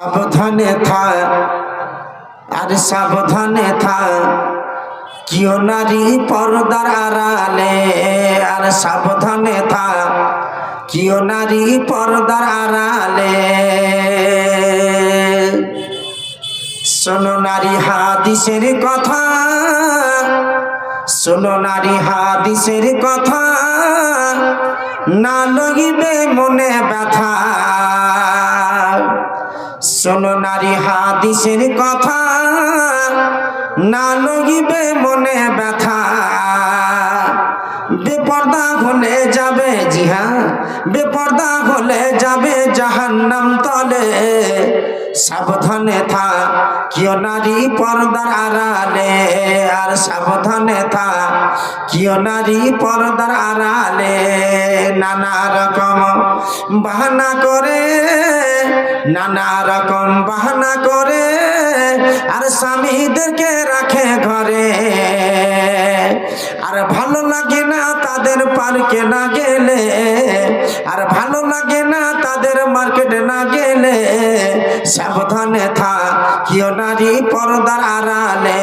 সাবধানে থাক। আর সাবধানে থাক। কিও নারী পর্দার আড়ালে? আর সাবধানে থাক। কিও নারী পর্দার আড়ালে? শোনো নারী হাদিসের কথা। শোনো নারী হাদিসের কথা। না লগিবে মনে ব্যথা। শোনো নারী হাদিসের কথা। না লগিবে মনে ব্যথা। বেপর্দা হলে যাবে জি হ্যাঁ বেপর্দা হলে যাবে জাহান্নাম তলে। সাবধানে থা কিয় নারী পর্দার আড়ালে? আর সাবধানে থা কিয় নারী পর্দার আড়ালে? নানা রকম বাহানা করে নানা রকম বাহানা করে আর স্বামীদেরকে রাখে ঘরে। আর ভালো লাগে না তাদের পার্কে না গেলে, আর ভালো লাগে না তাদের মার্কেটে না গেলে, সাবধানে থা কিয় নারী পর্দার আড়ালে।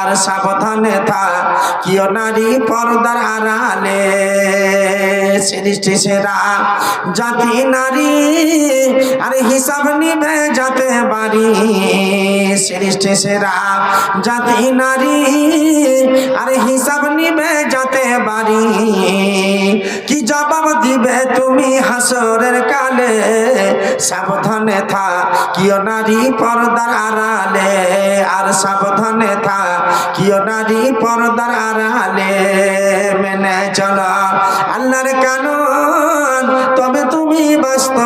আর সাবধানে থা কিয় নারী পর্দার আড়ালে। সৃষ্টি সেরা জাতি নারী। নিবে যাতে বাড়ি, সৃষ্টি সেরা জাতি নারী। আর হিসাব নিবে যাতে বাড়ি, কি জবাব দিবে তুমি হাসরের কালে? সাবধানে থা, কিয় নারী পর্দার আড়ালে? আর সাবধানে থা, কিয় নারী পর্দার আড়ালে? মেনে চলো আল্লাহর কানুন, তবে তুমি বাস্তবায়ন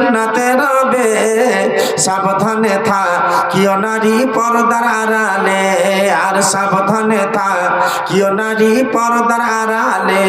জান্নাতে রবে। সাবধানে থা, কিয় নারী পর্দার আড়ালে? আর সাবধানে থা, কিয় নারী পর্দার আড়ালে?